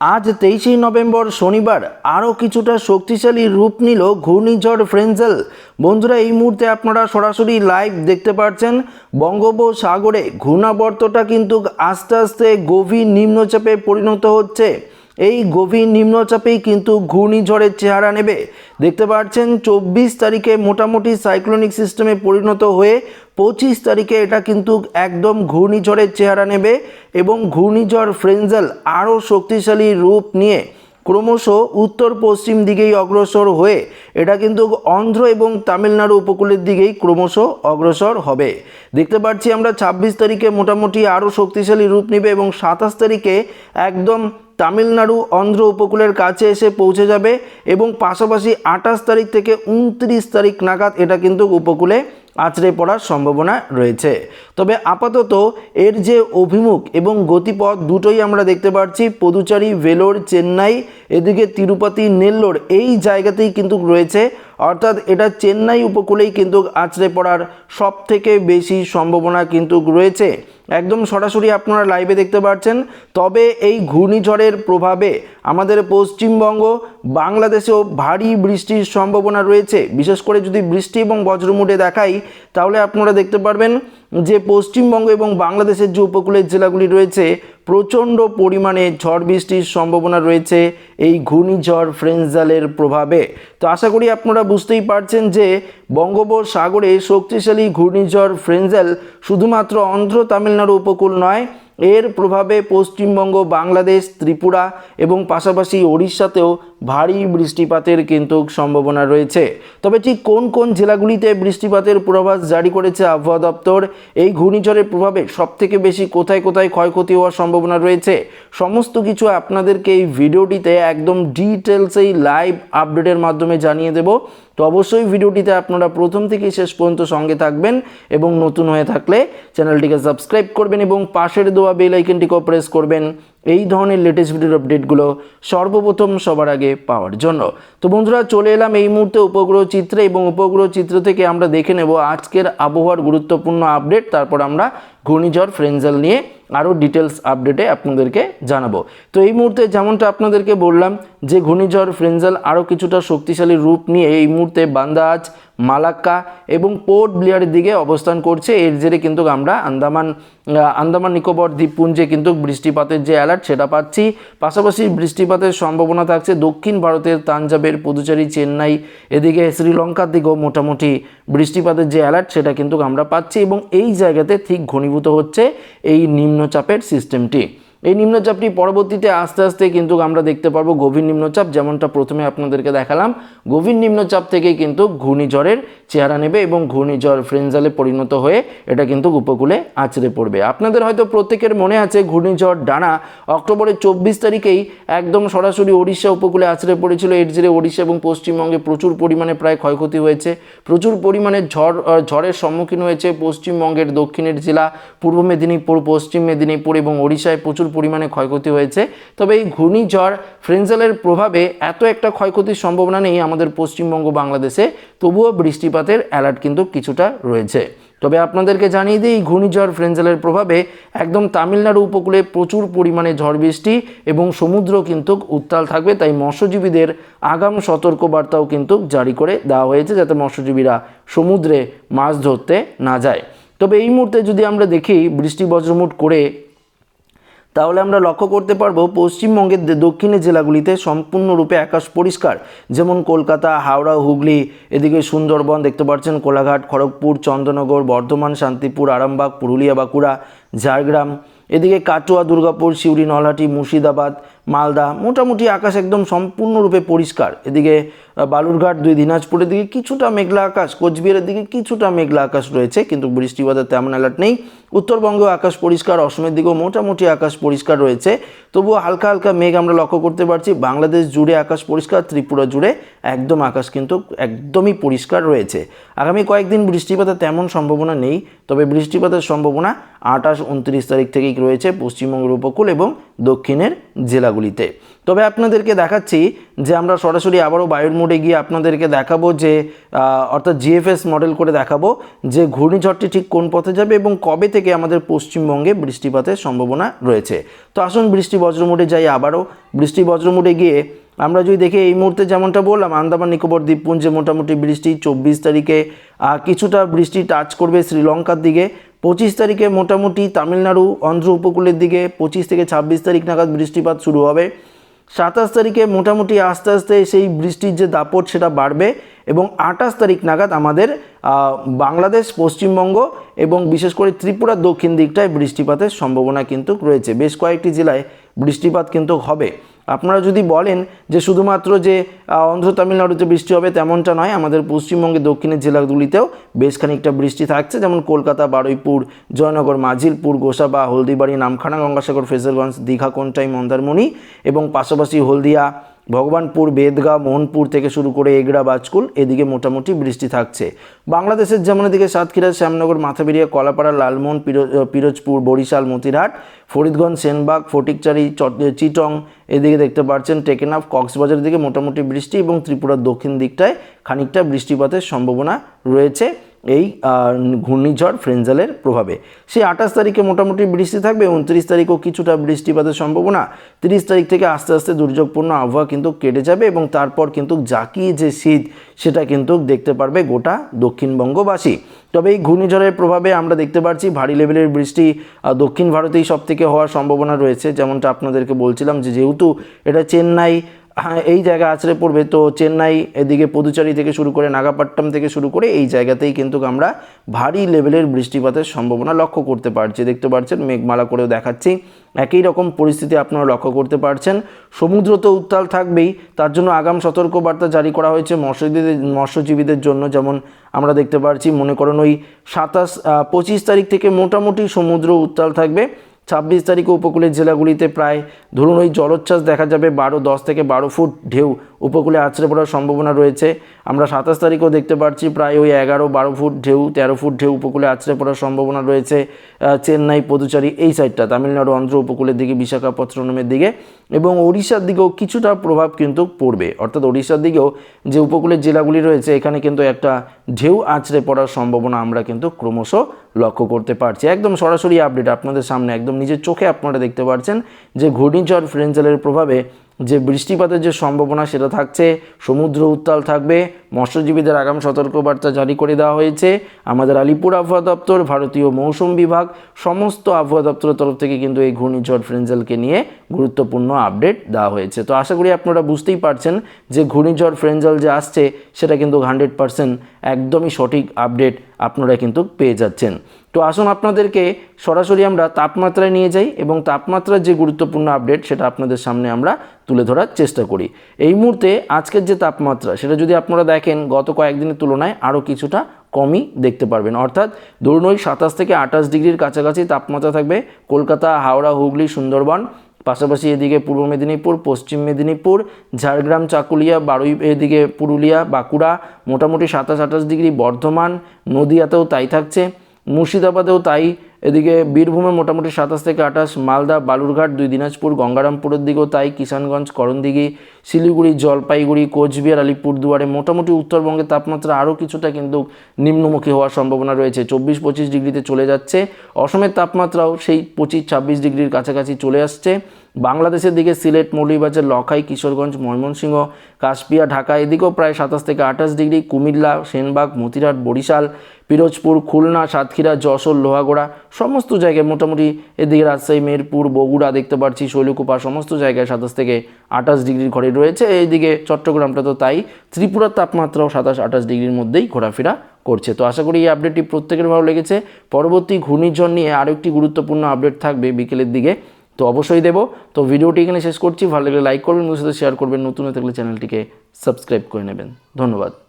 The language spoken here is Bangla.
আজ তেইশে নভেম্বর শনিবার আরও কিছুটা শক্তিশালী রূপ নিল ঘূর্ণিঝড় ফ্রেঞ্জেল। বন্ধুরা, এই মুহূর্তে আপনারা সরাসরি লাইভ দেখতে পাচ্ছেন বঙ্গোপসাগরে ঘূর্ণাবর্তটা কিন্তু আস্তে আস্তে গভীর নিম্নচাপে পরিণত হচ্ছে। এই গভীর নিম্নচাপেই কিন্তু ঘূর্ণিঝড়ের চেহারা নেবে। দেখতে পাচ্ছেন, চব্বিশ তারিখে মোটামুটি সাইক্লোনিক সিস্টেমে পরিণত হয়ে পঁচিশ তারিখে এটা কিন্তু একদম ঘূর্ণিঝড়ের চেহারা নেবে এবং ঘূর্ণিঝড় ফ্রেঞ্জেল আরও শক্তিশালী রূপ নিয়ে ক্রমশ উত্তর পশ্চিম দিকেই অগ্রসর হয়ে এটা কিন্তু অন্ধ্র এবং তামিলনাড়ু উপকূলের দিকেই ক্রমশ অগ্রসর হবে। দেখতে পাচ্ছি আমরা ছাব্বিশ তারিখে মোটামুটি আরও শক্তিশালী রূপ নেবে এবং সাতাশ তারিখে একদম তামিলনাড়ু অন্ধ্র উপকূলের কাছে এসে পৌঁছে যাবে এবং পাশাপাশি আঠাশ তারিখ থেকে উনত্রিশ তারিখ নাগাদ এটা কিন্তু উপকূলে আছড়ে পড়ার সম্ভাবনা রয়েছে। তবে আপাতত এর যে অভিমুখ এবং গতিপথ দুটোই আমরা দেখতে পাচ্ছি পদুচারি, ভেলোর, চেন্নাই, এদিকে তিরুপতি, নেল্লোর এই জায়গাতেই কিন্তু রয়েছে অর্থাৎ এটা চেন্নাই উপকূলেই কিন্তু আছড়ে পড়ার সব থেকে বেশি সম্ভাবনা কিন্তু রয়েছে। একদম সরাসরি আপনারা লাইভে দেখতে পাচ্ছেন তবে এই ঘূর্ণিঝড়ের প্রভাবে আমাদের পশ্চিমবঙ্গ, বাংলাদেশেও ভারী বৃষ্টির সম্ভাবনা রয়েছে। বিশেষ করে যদি বৃষ্টি এবং বজ্রমুটে দেখাই, তাহলে আপনারা দেখতে পারবেন যে পশ্চিমবঙ্গ এবং বাংলাদেশের যে উপকূলের জেলাগুলি রয়েছে প্রচণ্ড পরিমাণে ঝড় বৃষ্টির সম্ভাবনা রয়েছে এই ঘূর্ণিঝড় ফ্রেঞ্জালের প্রভাবে। তো আশা করি আপনারা বুঝতেই পারছেন যে বঙ্গোপসাগরে শক্তিশালী ঘূর্ণিঝড় ফ্রেঞ্জাল শুধুমাত্র অন্ধ্র তামিলনাড়ু উপকূল নয় এর প্রভাবে পশ্চিমবঙ্গ, বাংলাদেশ, ত্রিপুরা এবং পাশাপাশি ওড়িশাতেও ভারী বৃষ্টিপাতের কিন্তু সম্ভাবনা রয়েছে। তবে ঠিক কোন কোন জেলাগুলিতে বৃষ্টিপাতের পূর্বাভাস জারি করেছে আবহাওয়া দপ্তর? এই ঘূর্ণিঝড়ের প্রভাবে সবথেকে বেশি কোথায় কোথায় ক্ষয়ক্ষতি হওয়ার সম্ভাবনা রয়েছে? সমস্ত কিছু আপনাদেরকে এই ভিডিওটিতে একদম ডিটেলস এই লাইভ আপডেটের মাধ্যমে জানিয়ে দেব। তো অবশ্যই ভিডিওটিতে আপনারা প্রথম থেকে শেষ পর্যন্ত সঙ্গে থাকবেন এবং নতুন হয়ে থাকলে চ্যানেলটিকে সাবস্ক্রাইব করবেন এবং পাশের দেওয়া বেল আইকনটিকেও প্রেস করবেন। এই ধরনের লেটেস্ট ভিডিওর আপডেটগুলো সর্বপ্রথম সবার আগে পাওয়ার জন্য। তো বন্ধুরা, চলে এলাম এই মুহূর্তে উপগ্রহ চিত্রে এবং উপগ্রহ চিত্র থেকে আমরা দেখে নেব আজকের আবহাওয়ার গুরুত্বপূর্ণ আপডেট তারপর আমরা ঘূর্ণিঝড় ফ্রেঞ্জাল নিয়ে আরও ডিটেলস আপডেটে আপনাদেরকে জানাব। তো এই মুহূর্তে যেমনটা আপনাদেরকে বললাম যে ঘূর্ণিঝড় ফ্রেঞ্জাল আরও কিছুটা শক্তিশালী রূপ নিয়ে এই মুহূর্তে বান্দাজ, মালাক্কা এবং পোর্ট ব্লিয়ারের দিকে অবস্থান করছে। এর জেরে কিন্তু আমরা আন্দামান আন্দামান নিকোবর দ্বীপপুঞ্জে কিন্তু বৃষ্টিপাতের যে অ্যালার্ট সেটা পাচ্ছি। পাশাপাশি বৃষ্টিপাতের সম্ভাবনা থাকছে দক্ষিণ ভারতের তাঞ্জাবের পুদুচেরি, চেন্নাই, এদিকে শ্রীলঙ্কার দিকেও মোটামুটি বৃষ্টিপাতের যে অ্যালার্ট সেটা কিন্তু আমরা পাচ্ছি এবং এই জায়গাতে ঠিক ঘনীভূত হচ্ছে এই নিম্নচাপের সিস্টেমটি এই নিম্নচাপটি পরবর্তীতে আস্তে আস্তে কিন্তু আমরা দেখতে পারব গভীর নিম্নচাপ, যেমনটা প্রথমে আপনাদেরকে দেখালাম। গভীর নিম্নচাপ থেকেই কিন্তু ঘূর্ণিঝড়ের চেহারা নেবে এবং ঘূর্ণিঝড় ফ্রেঞ্জালে পরিণত হয়ে এটা কিন্তু উপকূলে আছড়ে পড়বে। আপনাদের হয়তো প্রত্যেকের মনে আছে ঘূর্ণিঝড় ডানা অক্টোবরের চব্বিশ তারিখেই একদম সরাসরি ওড়িশা উপকূলে আছড়ে পড়েছিল। এর জেরে ওড়িশা এবং পশ্চিমবঙ্গে প্রচুর পরিমাণে প্রায় ক্ষয়ক্ষতি হয়েছে। প্রচুর পরিমাণে ঝড় ঝড়ের সম্মুখীন হয়েছে পশ্চিমবঙ্গের দক্ষিণের জেলা, পূর্ব মেদিনীপুর, পশ্চিম মেদিনীপুর এবং ওড়িশায় প্রচুর পরিমাণে ক্ষয়ক্ষতি হয়েছে। তবে এই ঘূর্ণিঝড় ফ্রেঞ্জালের প্রভাবে এত একটা ক্ষয়ক্ষতির সম্ভাবনা নেই আমাদের পশ্চিমবঙ্গ বাংলাদেশে, তবুও বৃষ্টিপাতের অ্যালার্ট কিন্তু কিছুটা রয়েছে। তবে আপনাদেরকে জানিয়ে দিই ঘূর্ণিঝড় ফ্রেঞ্জালের প্রভাবে একদম তামিলনাড়ু উপকূলে প্রচুর পরিমাণে ঝড় বৃষ্টি এবং সমুদ্র কিন্তু উত্তাল থাকবে, তাই মৎস্যজীবীদের আগাম সতর্কবার্তাও কিন্তু জারি করে দেওয়া হয়েছে যাতে মৎস্যজীবীরা সমুদ্রে মাছ ধরতে না যায়। তবে এই মুহূর্তে যদি আমরা দেখি, বৃষ্টি বজ্রমুট করে তাহলে আমরা লক্ষ্য করতে পারব পশ্চিমবঙ্গের দক্ষিণের জেলাগুলিতে সম্পূর্ণরূপে আকাশ পরিষ্কার। যেমন কলকাতা, হাওড়া, হুগলি, এদিকে সুন্দরবন দেখতে পাচ্ছেন কোলাঘাট, খড়গপুর চন্দ্রনগর বর্ধমান, শান্তিপুর, আরামবাগ, পুরুলিয়া, বাঁকুড়া, ঝাড়গ্রাম। এদিকে কাটুয়া, দুর্গাপুর, সিউড়ি, নলহাটি, মুর্শিদাবাদ মালদা, মোটামুটি আকাশ একদম সম্পূর্ণরূপে পরিষ্কার। এদিকে বালুরঘাট দুই দিনাজপুরের দিকে কিছুটা মেঘলা আকাশ, কোচবিহারের দিকে কিছুটা মেঘলা আকাশ রয়েছে, কিন্তু বৃষ্টিপাতের তেমন অ্যালার্ট নেই। উত্তরবঙ্গেও আকাশ পরিষ্কার, অসমের দিকেও মোটামুটি আকাশ পরিষ্কার রয়েছে। তবুও হালকা হালকা মেঘ আমরা লক্ষ্য করতে পারছি। বাংলাদেশ জুড়ে আকাশ পরিষ্কার, ত্রিপুরা জুড়ে একদম আকাশ কিন্তু একদমই পরিষ্কার রয়েছে। আগামী কয়েকদিন বৃষ্টিপাতের তেমন সম্ভাবনা নেই, তবে বৃষ্টিপাতের সম্ভাবনা আঠাশ, উনত্রিশ তারিখ থেকেই রয়েছে পশ্চিমবঙ্গের উপকূল এবং দক্ষিণের জেলাগুলিতে। তবে আপনাদেরকে দেখাচ্ছি যে আমরা সরাসরি আবারও বায়ুর মোডে গিয়ে আপনাদেরকে দেখাবো যে অর্থাৎ জিএফএস মডেল করে দেখাবো যে ঘূর্ণিঝড়টি ঠিক কোন পথে যাবে এবং কবে থেকে আমাদের পশ্চিমবঙ্গে বৃষ্টিপাতের সম্ভাবনা রয়েছে। তো আসুন বৃষ্টি বজ্র মোডে যাই আবারও। বৃষ্টি বজ্র মোডে গিয়ে আমরা যদি দেখি এই মুহূর্তে যেমনটা বললাম, আন্দামান, নিকোবর, দ্বীপপুঞ্জে মোটামুটি বৃষ্টি, চব্বিশ তারিখে কিছুটা বৃষ্টি টাচ করবে শ্রীলঙ্কার দিকে। পঁচিশ তারিখে মোটামুটি তামিলনাড়ু অন্ধ্র উপকূলের দিকে পঁচিশ থেকে ছাব্বিশ তারিখ নাগাদ বৃষ্টিপাত শুরু হবে। সাতাশ তারিখে মোটামুটি আস্তে আস্তে সেই বৃষ্টির যে দাপট সেটা বাড়বে এবং আঠাশ তারিখ নাগাদ আমাদের বাংলাদেশ, পশ্চিমবঙ্গ এবং বিশেষ করে ত্রিপুরার দক্ষিণ দিকটায় বৃষ্টিপাতের সম্ভাবনা কিন্তু রয়েছে। বেশ কয়েকটি জেলায় বৃষ্টিপাত কিন্তু হবে। আপনারা যদি বলেন যে শুধুমাত্র যে অন্ধ্র তামিলনাড়ুতে বৃষ্টি হবে তেমনটা নয়, আমাদের পশ্চিমবঙ্গে দক্ষিণের জেলাগুলিতেও বেশ খানিকটা বৃষ্টি থাকছে, যেমন কলকাতা, বারুইপুর, জয়নগর, মাঝিলপুর, গোসাবা, হলদিবাড়ি, নামখানা, গঙ্গাসাগর ফেজারগঞ্জ দীঘা, কোনটাই, মন্দারমণি এবং পাশাপাশি হলদিয়া ভগবানপুর, বেদগাঁ, মোহনপুর থেকে শুরু করে এগড়া, বাজকুল, এদিকে মোটামুটি বৃষ্টি থাকছে। বাংলাদেশের যেমন এদিকে সাতক্ষীরা, শ্যামনগর মাথাবেরিয়া কলাপাড়া, লালমোহন, পিরো- পিরোজপুর, বরিশাল, মতিরহাট, ফরিদগঞ্জ, সেনবাগ, ফটিকচারি চিটং, এদিকে দেখতে পাচ্ছেন টেকেনাফ, কক্সবাজারের দিকে মোটামুটি বৃষ্টি এবং ত্রিপুরার দক্ষিণ দিকটায় খানিকটা বৃষ্টিপাতের সম্ভাবনা রয়েছে। এই ঘূর্ণিঝড় ফ্রেঞ্জালের প্রভাবে। সেই আঠাশ তারিখে মোটামুটি বৃষ্টি থাকবে, উনত্রিশ তারিখও কিছুটা বৃষ্টিপাতের সম্ভাবনা। তিরিশ তারিখ থেকে আস্তে আস্তে দুর্যোগপূর্ণ আবহাওয়া কিন্তু কেটে যাবে এবং তারপর কিন্তু জাকিয়ে যে শীত, সেটা কিন্তু দেখতে পারবে গোটা দক্ষিণবঙ্গবাসী। তবে এই ঘূর্ণিঝড়ের প্রভাবে আমরা দেখতে পাচ্ছি ভারী লেভেলের বৃষ্টি দক্ষিণ ভারতেই সব থেকে হওয়ার সম্ভাবনা রয়েছে। যেমনটা আপনাদেরকে বলছিলাম যে যেহেতু এটা চেন্নাই এই জায়গা আছড়ে পড়বে। তো চেন্নাই এদিকে পুদুচারি থেকে শুরু করে নাগাপাট্টাম থেকে শুরু করে এই জায়গাতেই কিন্তু আমরা ভারী লেভেলের বৃষ্টিপাতের সম্ভাবনা লক্ষ্য করতে পারছি। দেখতে পাচ্ছেন, মেঘমালা করেও দেখাচ্ছি। একই রকম পরিস্থিতি আপনারা লক্ষ্য করতে পারছেন। সমুদ্র তো উত্তাল থাকবেই, তার জন্য আগাম সতর্কবার্তা জারি করা হয়েছে মৎস্যজীবীদের মৎস্যজীবীদের জন্য। যেমন আমরা দেখতে পাচ্ছি, মনে করেন ওই সাতাশ পঁচিশ তারিখ থেকে মোটামুটি সমুদ্র উত্তাল থাকবে। ছাব্বিশ তারিখে উপকূলের জেলাগুলিতে প্রায়, ধরুন ওই জলোচ্ছ্বাস দেখা যাবে বারো, দশ থেকে বারো ফুট ঢেউ উপকূলে আছড়ে পড়ার সম্ভাবনা রয়েছে। আমরা সাতাশ তারিখেও দেখতে পাচ্ছি প্রায় ওই এগারো বারো ফুট ঢেউ, তেরো ফুট ঢেউ উপকূলে আছড়ে পড়ার সম্ভাবনা রয়েছে চেন্নাই, পদুচারি এই সাইডটা তামিলনাড়ু, অন্ধ্র উপকূলের দিকে বিশাখাপত্তনমের দিকে এবং ওড়িশার দিকেও কিছুটা প্রভাব কিন্তু পড়বে। অর্থাৎ ওড়িশার দিকেও যে উপকূলের জেলাগুলি রয়েছে, এখানে কিন্তু একটা ঢেউ আছড়ে পড়ার সম্ভাবনা আমরা কিন্তু ক্রমশ লক্ষ্য করতে পারছি। একদম সরাসরি আপডেট আপনাদের সামনে, একদম নিজের চোখে আপনারা দেখতে পাচ্ছেন যে ঘূর্ণিঝড় ফ্রেঞ্জেলের প্রভাবে যে বৃষ্টিপাতের যে সম্ভাবনা সেটা থাকছে, সমুদ্র উত্তাল থাকবে, মৎস্যজীবীদের আগাম সতর্কবার্তা জারি করে দেওয়া হয়েছে। আমাদের আলিপুর আবহাওয়া দপ্তর, ভারতীয় মৌসুম বিভাগ, সমস্ত আবহাওয়া দপ্তরের তরফ থেকে কিন্তু এই ঘূর্ণিঝড় ফ্রেঞ্জেলকে নিয়ে গুরুত্বপূর্ণ আপডেট দেওয়া হয়েছে। তো আশা করি আপনারা বুঝতেই পারছেন যে ঘূর্ণিঝড় ফ্রেঞ্জেল যে আসছে, সেটা কিন্তু হান্ড্রেড পারসেন্ট একদমই সঠিক আপডেট। আপনারা কিন্তু পেয়ে যাচ্ছেন। তো আসুন আপনাদেরকে সরাসরি আমরা তাপমাত্রায় নিয়ে যাই এবং তাপমাত্রার যে গুরুত্বপূর্ণ আপডেট সেটা আপনাদের সামনে আমরা তুলে ধরার চেষ্টা করি। এই মুহূর্তে আজকের যে তাপমাত্রা সেটা যদি আপনারা দেখেন গত কয়েকদিনের তুলনায় আরও কিছুটা কমই দেখতে পারবেন। অর্থাৎ ধরুন ওই সাতাশ থেকে আঠাশ ডিগ্রির কাছাকাছি তাপমাত্রা থাকবে। কলকাতা, হাওড়া, হুগলি, সুন্দরবন পাশাপাশি এদিকে পূর্ব মেদিনীপুর, পশ্চিম মেদিনীপুর, ঝাড়গ্রাম, চাকুলিয়া, বারুই, এদিকে পুরুলিয়া, বাঁকুড়া, মোটামুটি সাতাশ আঠাশ ডিগ্রি বর্ধমান, নদীয়াতেও তাই থাকছে। মুর্শিদাবাদেও তাই। এদিকে বীরভূমে মোটামুটি সাতাশ থেকে আঠাশ, মালদা, বালুরঘাট, দুই দিনাজপুর, গঙ্গারামপুরের দিকেও তাই। কিষানগঞ্জ, করণদিঘি, শিলিগুড়ি, জলপাইগুড়ি, কোচবিহার, আলিপুরদুয়ারে মোটামুটি উত্তরবঙ্গের তাপমাত্রা আরও কিছুটা কিন্তু নিম্নমুখী হওয়ার সম্ভাবনা রয়েছে। চব্বিশ, পঁচিশ ডিগ্রিতে চলে যাচ্ছে। অসমের তাপমাত্রাও সেই পঁচিশ, ছাব্বিশ ডিগ্রির কাছাকাছি চলে আসছে। বাংলাদেশের দিকে সিলেট, মৌলভীবাজার, লখাই, কিশোরগঞ্জ, ময়মনসিংহ, কাশপিয়া, ঢাকা এদিকেও প্রায় সাতাশ থেকে আঠাশ ডিগ্রি, কুমিল্লা, সেনবাগ মতিরাট বরিশাল, পিরোজপুর, খুলনা, সাতক্ষীরা, যশোর, লোহাগড়া, সমস্ত জায়গায় মোটামুটি এদিকে রাজশাহী, মেরপুর, বগুড়া দেখতে পাচ্ছি শৈলকুপা, সমস্ত জায়গায় সাতাশ থেকে আঠাশ ডিগ্রির ঘরে রয়েছে। এইদিকে চট্টগ্রামটা তো তাই, ত্রিপুরার তাপমাত্রাও সাতাশ, আঠাশ ডিগ্রির মধ্যেই ঘোরাফেরা করছে। তো আশা করি এই আপডেটটি প্রত্যেকের ভালো লেগেছে। পরবর্তী ঘূর্ণিঝড় নিয়ে আরও একটি গুরুত্বপূর্ণ আপডেট থাকবে বিকেলের দিকে। তো অবশ্যই দেবো। তো ভিডিওটি এখানে শেষ করছি। ভালো লাগলে লাইক করবেন, বন্ধুদের সাথে শেয়ার করবেন। নতুন হয়ে থাকলে চ্যানেলটিকে সাবস্ক্রাইব করে নেবেন। ধন্যবাদ।